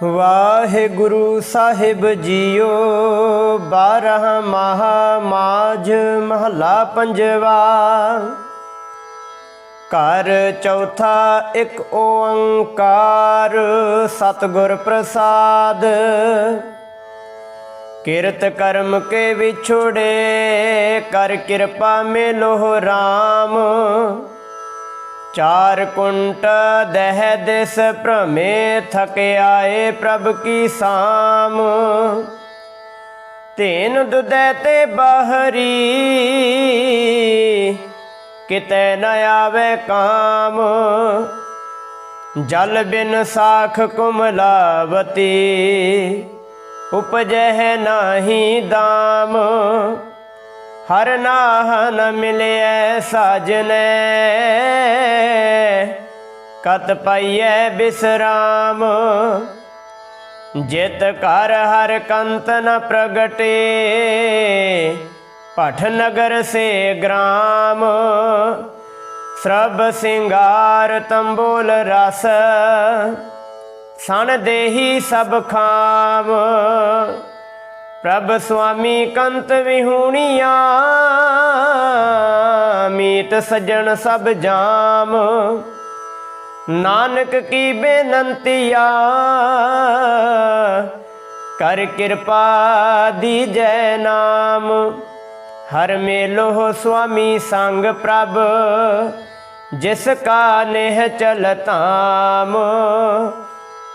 ਵਾਹਿਗੁਰੂ ਸਾਹਿਬ JIO, ਬਾਰਹ ਮਹਾ ਮਾਝ ਮਹਲਾ ਪੰਜਵਾ। ਘਰ ਚੌਥਾ ਇੱਕ ਓੰਕਾਰ, ਸਤਿਗੁਰ ਪ੍ਰਸਾਦ। ਕਿਰਤ ਕਰਮ ਕੇ ਵਿਛੋੜੇ, ਕਰ ਕਿਰਪਾ ਮੇਲੋ RAM ਚਾਰ ਕੁੰਟ ਦਹਿ ਦਿਸ ਭ੍ਰਮੇ ਥਕ ਆਏ ਪ੍ਰਭ ਕੀ ਸਾਮ। ਤੇਨ ਦੁਦੈ ਤੇ ਬਾਹਰੀ, ਕਿਤੇ ਨ ਆਵੇ ਕਾਮ। ਜਲ ਬਿਨ ਸਾਖ ਕੁਮਲਾਵਤੀ, ਉਪਜਹਿ ਨਾਹੀ ਦਾਮ। ਹਰ ਨਾਹ ਨ ਮਿਲਿਐ ਸਾਜਨੈ। ਕਤ ਪਈਐ ਬਿਸਰਾਮ। ਜਿਤ ਕਰ ਹਰ ਕੰਤ ਨ ਪ੍ਰਗਟੇ। ਪਠ ਨਗਰ ਸੇ ਗ੍ਰਾਮ। ਸਰਬ ਸਿੰਗਾਰ ਤੰਬੋਲ ਰਸ। ਸਣ ਦੇਹੀ ਸਭ ਖਾਮ। ਪ੍ਰਭ ਸੁਆਮੀ ਕੰਤ ਵਿਹੂਣੀਆਂ, ਮੀਤ ਸਜਣ ਸਭ ਜਾਮ। ਨਾਨਕ ਕੀ ਬੇਨੰਤੀਆ, ਕਰ ਕਿਰਪਾ ਦੀਜੈ ਨਾਮ। ਹਰ ਮੇਲੋ ਸੁਆਮੀ ਸੰਗ ਪ੍ਰਭ, ਜਿਸ ਕਾ ਨੇਹ ਚਲਤਾਮ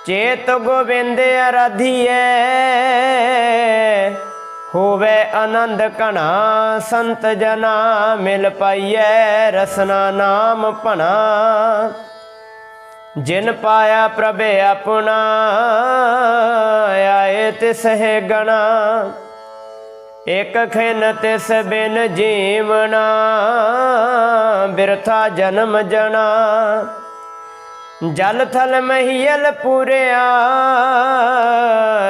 ਚੇਤ ਗੋਬਿੰਦ ਅਰਾਧੀਐ, ਹੋਵੇ ਆਨੰਦ ਕਣਾ ਸੰਤ ਜਨਾ, ਮਿਲ ਪਾਈਐ ਰਸਨਾ ਨਾਮ ਭਣਾ। ਜਿਨ ਪਾਇਆ ਪ੍ਰਭ ਆਪਣਾ, ਆਏ ਤਿਸ ਹੈ ਗਣਾ। ਇਕ ਖਿਨ ਤਿਸ ਬਿਨ ਜੀਵਣਾ ਬਿਰਥਾ ਜਨਮ ਜਣਾ ਜਲ ਥਲ ਮਹੀਲ ਪੂਰਿਆ,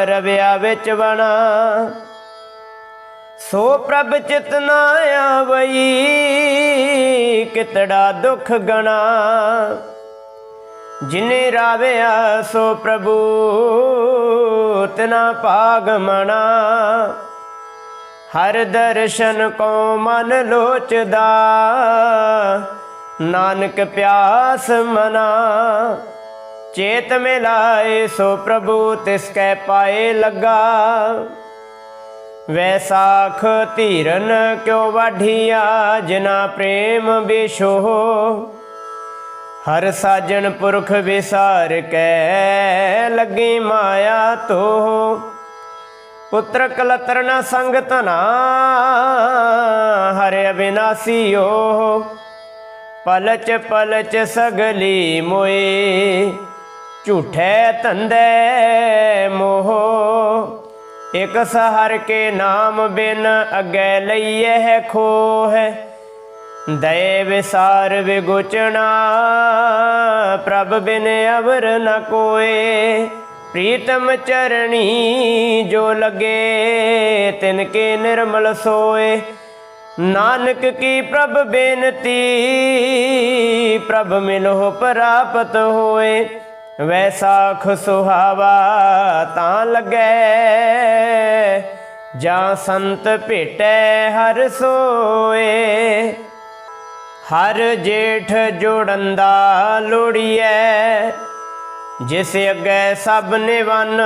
ਰਵਿਆ ਵਿੱਚ ਬਣਾ ਸੋ ਪ੍ਰਭ ਚਿਤ ਨਾ ਆਵਈ, ਕਿਤੜਾ ਦੁਖ ਗਣਾ। ਜਿਨੇ ਰਾਵਿਆ ਸੋ ਪ੍ਰਭੂ, ਤਨਾ ਭਾਗ ਮਣਾ। ਹਰ ਦਰਸ਼ਨ ਕੋ ਮਨ ਲੋਚਦਾ ਨਾਨਕ ਪਿਆਸ ਮਨਾ। ਚੇਤ ਮਿਲਾਏ ਸੋ ਪ੍ਰਭੂ, ਤਿਸ ਕੈ ਪਾਏ ਲੱਗਾ। ਵੈਸਾਖ ਧੀਰਨ ਕਿਉ ਵਾਢੀਆ, ਜਿਨਾ ਪ੍ਰੇਮ ਬਿਸ਼ੋ। ਹਰ ਸਾਜਣ ਪੁਰਖ ਵਿਸਾਰ ਕੈ ਲੱਗੀ ਮਾਇਆ ਤੋ। ਪੁੱਤਰ ਕਲਤਰ ਨ ਸੰਗ ਤਨਾ ਹਰਿ ਅਬਿਨਾਸੀਓ। ਪਲਚ ਪਲਚ ਸਗਲੀ ਮੋਏ, ਝੂਠੇ ਧੰਦੇ ਮੋਹ। ਇਕ ਸਹਰ ਕੇ ਨਾਮ ਬਿਨ ਅਗੈ ਲਈਐ ਖੋਹ। ਦਏ ਵਿਸਾਰ ਵਿਗੁਚਣਾ, ਪ੍ਰਭ ਬਿਨ ਅਵਰ ਨ ਕੋਏ। ਪ੍ਰੀਤਮ ਚਰਣੀ ਜੋ ਲਗੇ, ਤਿਨ ਕੇ ਨਿਰਮਲ ਸੋਏ। ਨਾਨਕ ਕੀ ਪ੍ਰਭ ਬੇਨਤੀ, ਪ੍ਰਭ ਮਿਲੋ ਪ੍ਰਾਪਤ ਹੋਏ। ਵੈਸਾਖ ਸੁਹਾਵਾ ਤਾਂ ਲੱਗੈ, ਜਾਂ ਸੰਤ ਭੇਟੈ ਹਰ ਸੋਏ। ਹਰ ਜੇਠ ਜੋੜਨ ਜੋੜੰਦਾ ਲੋੜੀਐ, ਜਿਸ ਅੱਗੇ ਸਭ ਨਿਵਨ,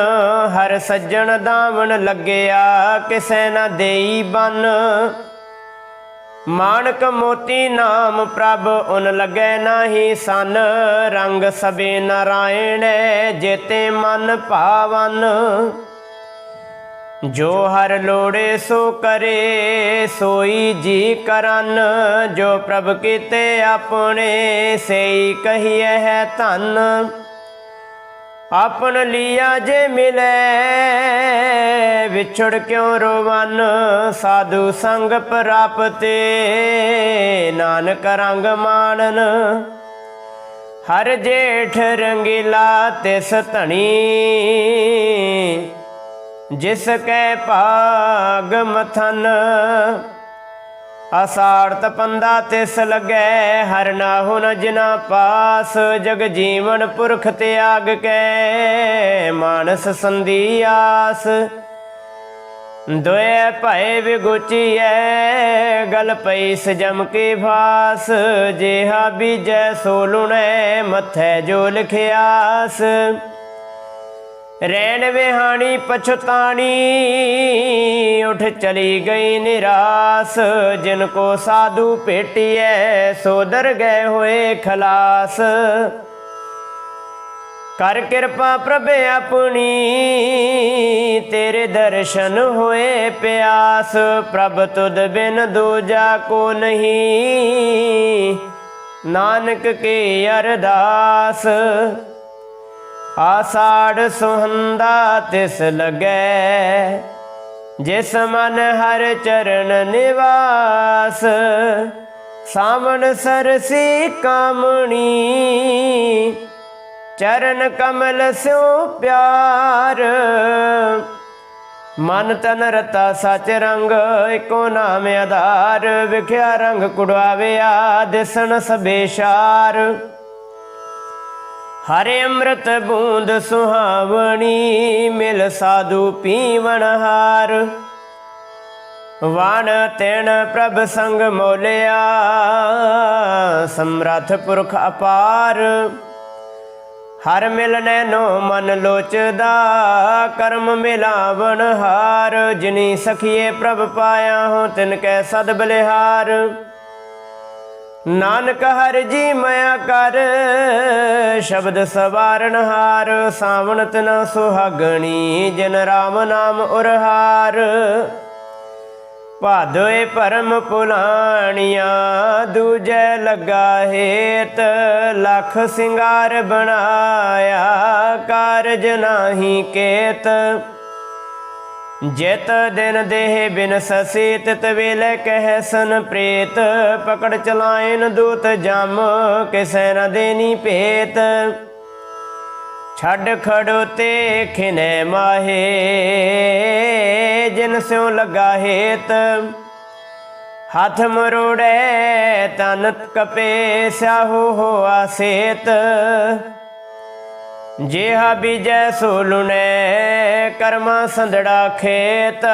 ਹਰ ਸੱਜਣ ਦਾਵਣ ਲੱਗਿਆ, ਕਿਸੇ ਨਾ ਦੇਈ ਬਨ। ਮਾਨਕ ਮੋਤੀ ਨਾਮ ਪ੍ਰਭ, ਉਨ ਲਗੈ ਨਾਹੀ ਸਨ। ਰੰਗ ਸਬੇ ਨਾਰਾਇਣ, ਜੇਤੇ ਮਨ ਭਾਵਨ। ਜੋ ਹਰ ਲੋੜੇ, ਸੋ ਕਰੇ, ਸੋਈ ਜੀ ਕਰਨ। ਜੋ ਪ੍ਰਭ ਕੀਤੇ ਆਪਣੇ, ਸਈ ਕਹੀਐ ਹੈ ਧੰਨ। ਆਪਨ ਲੀਆ ਜੇ ਮਿਲੇ, ਵਿਛੜ ਕਿਉ ਰੋਵਨ? ਸਾਧੂ ਸੰਗ ਪ੍ਰਾਪਤੇ, ਨਾਨਕ ਰੰਗ ਮਾਣਨ। ਹਰ ਜੇਠ ਰੰਗੀਲਾ ਤਿਸ ਧਣੀ, ਜਿਸ ਕੈ ਭਾਗ ਮਥਨ। ਅਸਾੜ ਤਪੰਦਾ ਤਿਸ ਲੱਗੈ, ਹਰ ਨਾਹੁ ਨ ਜਿਨਾ ਪਾਸ, ਜਗ ਜੀਵਨ ਪੁਰਖ ਤਿਆਗ ਕੈ, ਮਾਨਸ ਮਾਨਸ ਸੰਦੀਆਸ ਦੁਇ ਭਏ ਵਿਗੁਚੀਐ, ਗਲ ਪਈ ਸਜਮ ਕੇ ਭਾਸ, ਜਿਹਾ ਬੀਜੈ ਸੋ ਲੁਣੈ, ਮੱਥੈ ਜੋ ਲਿਖਿਆਸ। ਰੈਣ ਵਿਹਾਣੀ ਪਛਤਾਣੀ, ਉਠ ਚਲੀ ਗਈ ਨਿਰਾਸ, ਜਿਨ ਕੋ ਸਾਧੂ ਭੇਟਿਐ, ਸੋ ਗਏ ਹੋਏ ਖਲਾਸ। ਕਰ ਕਿਰਪਾ ਪ੍ਰਭ ਆਪਣੀ, ਤੇਰੇ ਦਰਸ਼ਨ ਹੋਏ ਪਿਆਸ, ਪ੍ਰਭ ਤੁਧ ਬਿਨ ਦੂਜਾ ਕੋ ਨਹੀਂ। ਨਾਨਕ ਕੇ ਅਰਦਾਸ। ਆਸਾੜ ਸੁਹੰਦਾ ਤਿਸ ਲਗੈ, ਜਿਸ ਮਨ ਹਰ ਚਰਨ ਨਿਵਾਸ। ਸਾਵਣ ਸਰਸੀ ਕਾਮਣੀ, ਚਰਨ ਕਮਲ ਸਿਉ ਪਿਆਰ। ਮਨ ਤਨ ਰਤਾ ਸਚ ਰੰਗ ਏਕੋ ਨਾਮ ਆਧਾਰ। ਵਿਖਿਆ ਰੰਗ ਕੁੜਾਵਿਆ ਦਿਸਣ ਸਬੇਸ਼ਾਰ ਹਰੇ ਅੰਮ੍ਰਿਤ ਬੂੰਦ ਸੁਹਾਵਣੀ, ਮਿਲ ਸਾਧੂ ਪੀਵਣ ਹਾਰ। ਵਣ ਤੈਣ ਪ੍ਰਭ ਸੰਗ ਮੋਲਿਆ, ਸਮਰੱਥ ਪੁਰਖ ਅਪਾਰ। ਹਰ ਮਿਲਨੈ ਨੋ ਮਨ ਲੋਚਦਾ, ਕਰਮ ਮਿਲਾਵਣ ਹਾਰ। ਜਿਨੀ ਸਖੀਏ ਪ੍ਰਭ ਪਾਇਆ ਹੋ ਤਿਨ ਕੈ ਸਦ ਬਲਿਹਾਰ। ਨਾਨਕ ਹਰ ਜੀ ਮਇਆ ਕਰ, ਸ਼ਬਦ ਸਵਾਰਨ ਹਾਰ ਸਾਵਣ ਤਨ ਸੁਹਾਗਣੀ, ਜਿਨ ਰਾਮ ਨਾਮ ਉਰਹਾਰ। ਭਾਦੋਏ ਪਰਮ ਪੁਲਾਣੀਆਂ ਦੂਜੇ ਲਗਾ ਹੇਤ, ਲੱਖ ਸਿੰਗਾਰ ਬਣਾਇਆ, ਕਾਰਜ ਨਾਹੀ ਕੇਤ। ਜਿਤ ਦਿਨ ਦੇਹ ਬਿਨ ਤਿਤ ਵੇਲੇ ਕਹਿ ਸਨ ਪ੍ਰੇਤ। ਪਕੜ ਚਲਾਇਨ ਦੂਤ ਜਮ, ਕਿਸੈ ਨ ਦੇਨੀ ਭੇਤ। ਛੱਡ ਖੜੋ ਤੇ ਖਿਨੇ ਮਾਹੇ, ਜਿਨ ਸਿਉ ਲਗਾ ਹੇਤ। ਹੱਥ ਮਰੋੜੇ ਤਨ ਕਪੇ, ਸਿਆਹੋ ਹੋਆ ਸੇਤ। ਜਿਹਾ ਬੀਜੈ ਸੋ ਲੁਣੈ ਕਰਮਾ ਸੰਧੜਾ ਖੇਤ।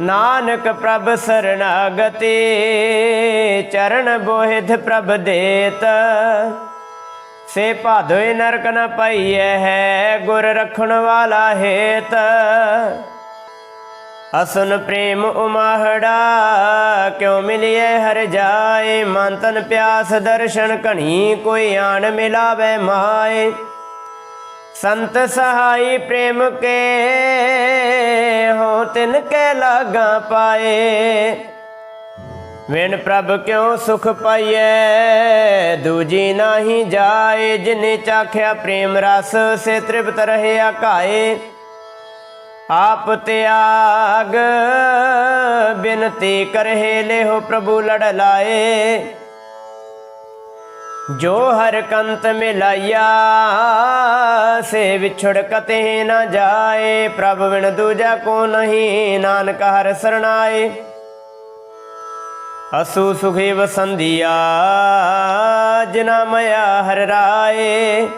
ਨਾਨਕ ਪ੍ਰਭ ਸਰਣਾਗਤੀ ਚਰਨ ਬੋਹਿਧ ਪ੍ਰਭ ਦੇਤ। ਸੇ ਭਾਦੋਏ ਨਰਕ ਨ ਪਾਈਐ ਹੈ ਗੁਰ ਰਖਣ ਵਾਲਾ ਹੇਤ। ਅਸਨ ਪ੍ਰੇਮ ਉਮਾਹੜਾ, ਕਿਉ ਮਿਲਿਐ ਹਰ ਜਾਏ? ਮਨ ਤਨ ਪਿਆਸ ਦਰਸ਼ਨ ਘਣੀ, ਕੋਈ ਆਣ ਮਿਲਾਵੇ ਮਾਏ। ਸੰਤ ਸਹਾਈ ਪ੍ਰੇਮ ਕੇ ਹੋ ਤਿਨ ਕੇ ਲਾਗਾ ਪਾਏ। ਵਿਣ ਪ੍ਰਭ ਕਿਉ ਸੁਖ ਪਾਈਐ? ਦੂਜੀ ਨਾਹੀ ਜਾਏ, ਜਿਨੇ ਚਾਖਿਆ ਪ੍ਰੇਮ ਰਸ, ਸੇ ਤ੍ਰਿਪਤ ਰਹਿਆ ਕਾਏ ਆਪ ਤਿਆਗ, ਬਿਨਤੀ ਕਰਹਿ ਲਿਹੋ ਪ੍ਰਭੂ ਲੜ ਲਾਏ। ਜੋ ਹਰ ਕੰਤ ਮਿਲਾਇਆ, ਸੇ ਵਿਛੜ ਕਤੇ ਨਾ ਜਾਏ। ਪ੍ਰਭ ਵਿਣ ਦੂਜਾ ਕੋ ਨਹੀਂ, ਨਾਨਕ ਹਰ ਸਰਣਾਏ। ਅਸੂ ਸੁਖੇ ਵਸੰਦੀਆ ਜਿਨਾ ਮਇਆ ਹਰ ਰਾਏ।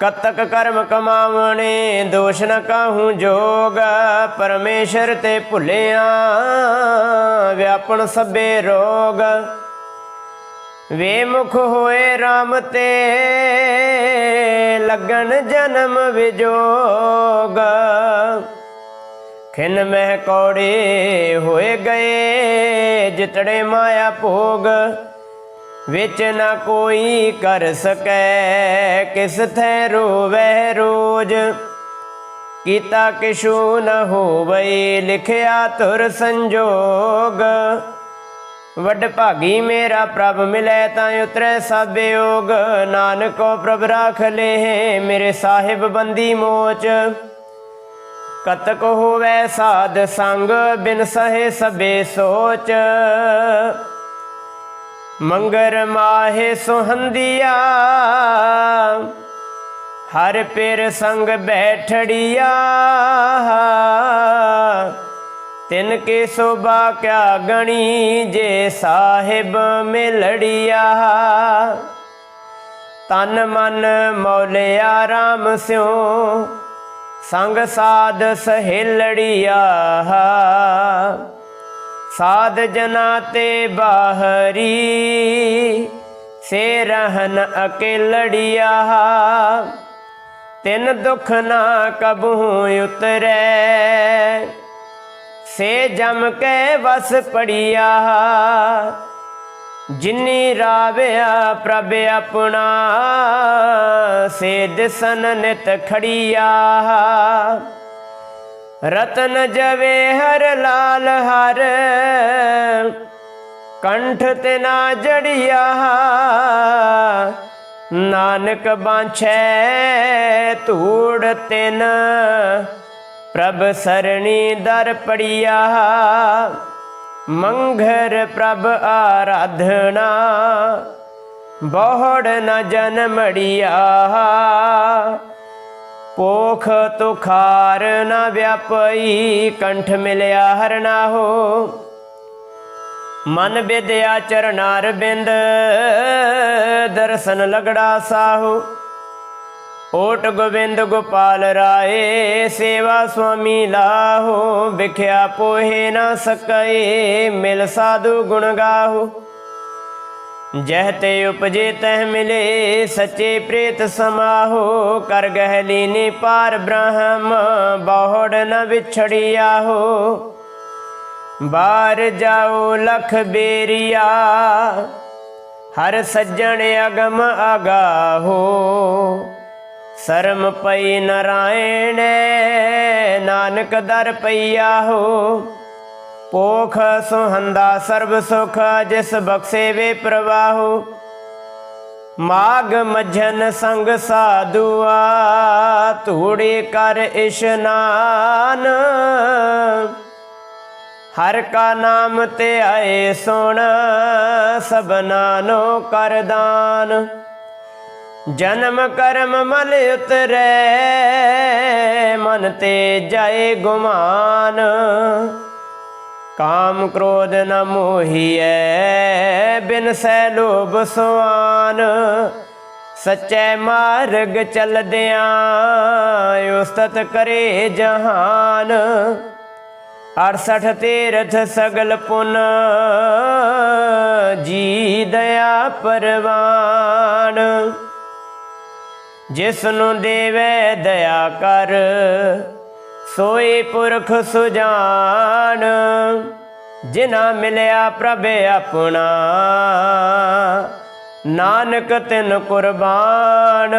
ਕਤਕ ਕਰਮ ਕਮਾਵਣੇ, ਦੋਸ਼ ਨ ਕਾਹੂ ਜੋਗ, ਪਰਮੇਸ਼ਰ ਤੇ ਭੁੱਲਿਆ, ਵਿਆਪਣ ਸਭੇ ਰੋਗ। ਵੇਮੁਖ ਹੋਏ RAM ਤੇ, ਲੱਗਣ ਜਨਮ ਵਿਜੋਗ। ਖਿਨ ਮਹਿ ਕੌੜੇ ਹੋਏ ਗਏ, ਜਿਤੜੇ ਮਾਇਆ ਭੋਗ। ਵਿੱਚ ਨਾ ਕੋਈ ਕਰ ਸਕੈ, ਕਿਸ ਥੈ ਰੋਵੈ ਰੋਜ। ਕੀਤਾ ਕਿਛੂ ਨ ਹੋਵਈ ਲਿਖਿਆ ਤੁਰ ਸੰਜੋਗ। ਵੱਡ ਭਾਗੀ ਮੇਰਾ ਪ੍ਰਭ ਮਿਲੈ ਤਾਂ ਉਤਰੈ ਸਭ ਯੋਗ ਨਾਨਕੋ ਪ੍ਰਭ ਰਾਖ ਲੇ, ਮੇਰੇ ਸਾਹਿਬ ਬੰਦੀ ਮੋਚ। ਕਤਕ ਹੋਵੇ ਸਾਧ ਸੰਗ, ਬਿਨ ਸਹੇ ਸਬੇ ਸੋਚ। ਮੰਗਰ ਮਾਹੇ ਸੁਹੰਦੀਆ, ਹਰ ਪੇਰ ਸੰਗ ਬੈਠੜੀਆ। ਤਿਨ ਕੇ ਸੋਭਾ ਕਿਆ ਗਣੀ ਜੇ ਸਾਹਿਬ ਮਿਲੜੀਆ। ਤਨ ਮਨ ਮੌਲਿਆ RAM ਸਿਉ, ਸੰਗ ਸਾਧ ਸਹੇਲੜੀਆ। ਸਾਧ ਜਨਾ ਤੇ ਬਾਹਰੀ, ਸੇ ਰਹਨ ਅਕੇਲੜੀਆ, ਤਿੰਨ ਦੁਖ ਨਾ ਕਬਹੂ ਉਤਰੈ, ਸੇ ਜਮ ਕੇ ਵਸ ਪੜੀਆ, ਜਿਨੀ ਰਾਵਿਆ ਪ੍ਰਭ ਆਪਣਾ, ਸੇ ਦਿਸਨ ਨਿਤ ਖੜੀਆ। ਰਤਨ ਜਵੇ ਹਰ ਲਾਲ ਹਰ। ਕੰਠ ਤੇ ਨਾ ਜੜੀਆ। ਨਾਨਕ ਬਾਂਛੈ ਧੂੜ ਤਿਨ। ਪ੍ਰਭ ਸਰਣੀ ਦਰ ਪੜੀਆ। ਮੰਘਰ ਪ੍ਰਭ ਆਰਾਧਨਾ। ਬਹੁੜ ਨ ਜਨਮੜੀਆ ਪੋਖ ਤੁਖਾਰ ਨਾ ਵਿਆਪਈ, ਕੰਠ ਮਿਲਿਆ ਹਰਨਾਹੋ ਮਨ ਵਿਦਿਆ ਚਰਨਾਰ ਬਿੰਦ, ਦਰਸ਼ਨ ਲਗੜਾ ਸਾਹੂ। ਓਟ ਗੋਬਿੰਦ ਗੋਪਾਲ ਰਾਏ, ਸੇਵਾ ਸੁਆਮੀ ਲਾਹੋ। ਵਿਖਿਆ ਪੋਹੇ ਨਾ ਸਕਏ, ਮਿਲ ਸਾਧੂ ਗੁਣ ਗਾਹੋ। ਜਹ ਤੇ ਉਪਜੇ ਤਹ ਮਿਲੇ, ਸੱਚੇ ਪ੍ਰੇਤ ਸਮਾਹੋ, ਕਰ ਗਹਿ ਲੀਨੇ ਪਾਰ ਬ੍ਰਹਮ, ਬਹੁੜ ਨ ਵਿਛੜਿਆ ਹੋ ਬਾਰ ਜਾਓ ਲਖ ਬੇਰੀਆ, ਹਰ ਸੱਜਣ ਅਗਮ ਆਗਾਹੋ। ਸਰਮ ਪਈ ਨਰਾਇਣ, ਨਾਨਕ ਦਰ ਪਈਆ ਹੋ ਪੋਖ ਸੁਹੰਦਾ ਸਰਬ ਸੁਖ, ਜਿਸ ਬਖਸ਼ੇ ਵੇ ਪ੍ਰਵਾਹੋ। ਮਾਗ ਮਝਨ ਸੰਗ ਸਾਧੂਆ, ਧੂੜੀ ਕਰ ਇਸ਼ਨਾਨ ਹਰ ਕਾ ਨਾਮ ਤੇ ਆਏ ਸੁਣ ਸਬਨਾ ਨੋ ਕਰਦਾਨ ਜਨਮ ਕਰਮ ਮਲ ਉਤਰੈ, ਮਨ ਤੇ ਜਾਏ ਗੁਮਾਨ। ਕਾਮ ਕ੍ਰੋਧ ਨ ਮੋਹੀਐ, ਬਿਨ ਸੈ ਲੋਭ ਸੁਆਨ। ਸਚੈ ਮਾਰਗ ਚਲਦਿਆਂ ਉਸਤਤ ਕਰੇ ਜਹਾਨ। 68 ਤੀਰਥ ਸਗਲ ਪੁਨ, ਜੀ ਦਇਆ ਪਰਵਾਨ। ਜਿਸ ਨੂੰ ਦੇਵੇ ਦਇਆ ਕਰ ਸੋਈ ਪੁਰਖ ਸੁਜਾਨ ਜਿਨਾ ਮਿਲਿਆ ਪ੍ਰਭ ਆਪਣਾ। ਨਾਨਕ ਤਿਨ ਕੁਰਬਾਨ,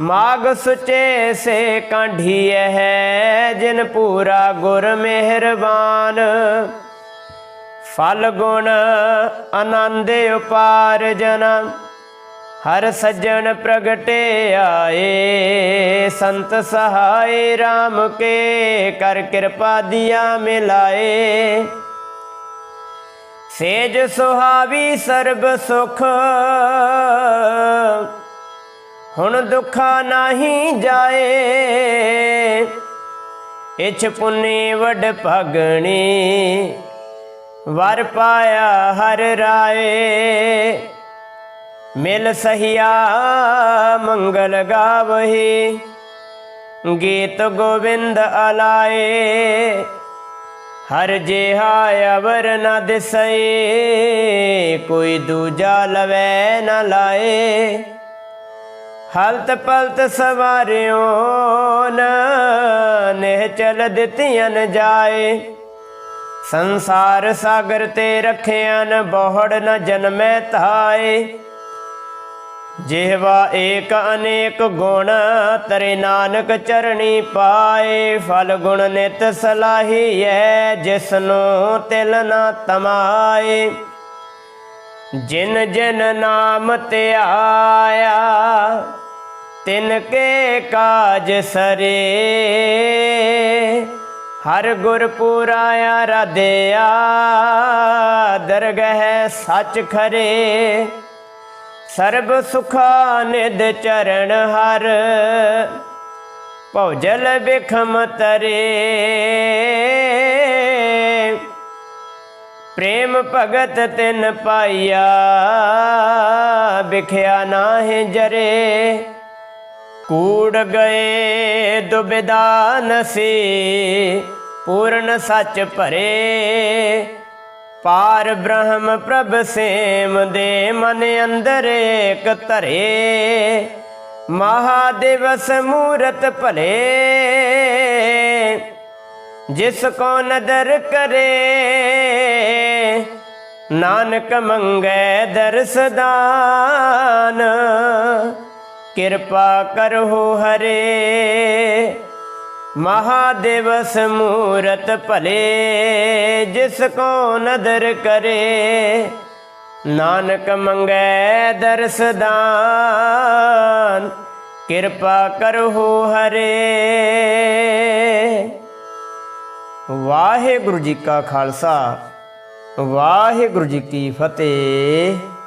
ਮਾਗ ਸੁਚੇ ਸੇ ਕਾਂਢੀ ਹੈ, ਜਿਨ ਪੂਰਾ ਗੁਰ ਮਿਹਰਬਾਨ। ਫਲ ਗੁਣ ਆਨੰਦ ਉਪਾਰ ਜਨਮ ਹਰ ਸੱਜਣ ਪ੍ਰਗਟੇ ਆਏ, ਸੰਤ ਸਹਾਏ RAM ਕੇ ਕਰ ਕਿਰਪਾ ਦਿਆ ਮਿਲਾਏ। ਸੇਜ ਸੁਹਾਵੀ ਸਰਬ ਸੁਖ, ਹੁਣ ਦੁਖਾ ਨਹੀਂ ਜਾਏ। ਇਛ ਪੁੰਨੇ ਵਡ ਭਗਣੀ, ਵਰ ਪਾਇਆ ਹਰ ਰਾਏ। ਮਿਲ ਸਹੀਆ ਮੰਗਲ ਗਾਵਹੀ। ਗੀਤ ਗੋਵਿੰਦ ਅਲਾਏ, ਹਰ ਜਿਹਾ ਅਵਰ ਨ ਦਿਸਏ ਕੋਈ ਦੂਜਾ ਲਵੈ ਨ ਲਾਏ। ਹਲਤ ਪਲਤ ਸਵਾਰਿਓ ਨ ਨਹਿ ਚਲ ਦਿੱਤੀਆਂ ਜਾਏ। ਸੰਸਾਰ ਸਾਗਰ ਤੇ ਰਖਿਆ ਨ ਬਹੁੜ ਨ ਜਨਮੈ ਧਾਏ। ਜਿਹਵਾ ਏਕ ਅਨੇਕ ਗੁਣ, ਤਰੇ ਨਾਨਕ ਚਰਣੀ ਪਾਏ। ਫਲ ਗੁਣ ਨਿਤ ਸਲਾਹੀਐ, ਜਿਸਨੂੰ ਤਿਲ ਨਾ ਤਮਾਏ। ਜਿਨ ਜਿਨ ਨਾਮ ਤੇ ਤਿਨ ਕੇ ਕਾਜ ਸਰੇ। ਹਰ ਗੁਰ ਪੁਰਾਇਆ ਰਾਧਿਆ, ਦਰਗਹਿ ਸੱਚ ਖਰੇ। ਸਰਬ ਸੁਖਾ ਨਿਦ ਚਰਨ ਹਰ, ਭਉਜਲ ਬਿਖਮ ਤਰੇ। ਪ੍ਰੇਮ ਭਗਤ ਤਿਨ ਪਾਈਆ ਵਿਖਿਆ ਨਾਹਿ ਜਰੇ। ਕੂੜ ਗਏ ਦੁਬਿਦਾ ਨਸੀ, ਪੂਰਨ ਸੱਚ ਭਰੇ। ਪਾਰ ਬ੍ਰਹਮ ਪ੍ਰਭ ਸੇਮ ਦੇ ਮਨ ਅੰਦਰ ਏਕ ਧਰੇ। ਮਹਾਦਿਵਸ ਮੂਰਤ ਭਲੇ। ਜਿਸ ਕੋ ਨਦਰ ਕਰੇ, ਨਾਨਕ ਮੰਗੈ ਦਰਸਦਾਨ ਕਿਰਪਾ ਕਰੋ ਹਰੇ। ਮਹਾਦੇਵ ਮੂਰਤ ਭਲੇ, ਜਿਸ ਕੋ ਨਦਰ ਕਰੇ। ਨਾਨਕ ਮੰਗੈ ਦਰਸਦਾਨ ਕਿਰਪਾ ਕਰੋ ਹਰੇ। ਵਾਹਿਗੁਰੂ ਜੀ ਕਾ ਖਾਲਸਾ, ਵਾਹਿਗੁਰੂ ਜੀ ਕੀ ਫਤਿਹ।